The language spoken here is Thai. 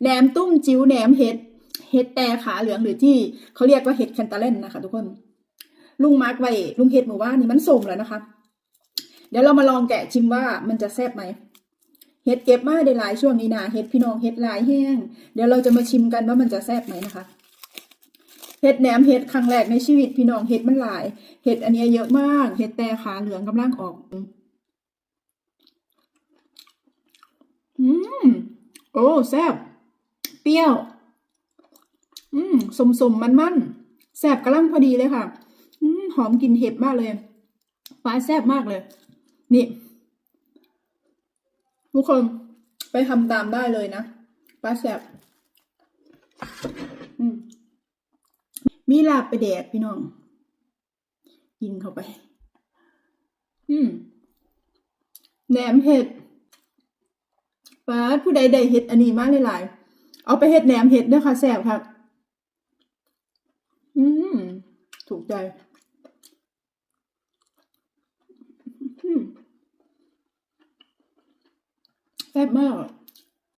แหนมตุ้มจิ้วแหนมเห็ดเห็ดแต่ขาเหลืองหรือที่เขาเรียกว่าเห็ดแคนตาเล่นนะคะ ทุกคน ลุงมาร์กไว้ลุงเห็ดหมู่านี่มันส่งแล้วนะคะ เดี๋ยวเรามาลองแกะชิมว่ามันจะแซ่บไหมเห็ดเก็บมาได้หลายช่วงนี้นะเห็ดพี่น้องเห็ดลายแห้ง เดี๋ยวเราจะมาชิมกันว่ามันจะแซ่บไหมนะคะเห็ดแหนมเห็ดครั้งแรกในชีวิตพี่น้องเห็ดมันหลาย เห็ดอันนี้เยอะมาก เห็ดแต่ขาเหลืองกำลังออก อืม โอ้แซ่บ เปรี้ยว อืมสมสมมันมันแซ่บกำลังพอดีเลยค่ะ อืมหอมกลิ่นเห็ดมากเลย ฟ้าแซ่บมากเลย นี่ทุกคนไปทำตามได้เลยนะป้าแซ่บอืมมีลาบไปแดดพี่น้อง กินเข้าไป อืมแหนมเห็ดป้าผู้ใดได้เห็ดอันนี้มากหลายๆ เอาไปเห็ดแหนมเห็ดเด้อค่ะแซ่บครับอืมถูกใจ อืมแซ่บมาก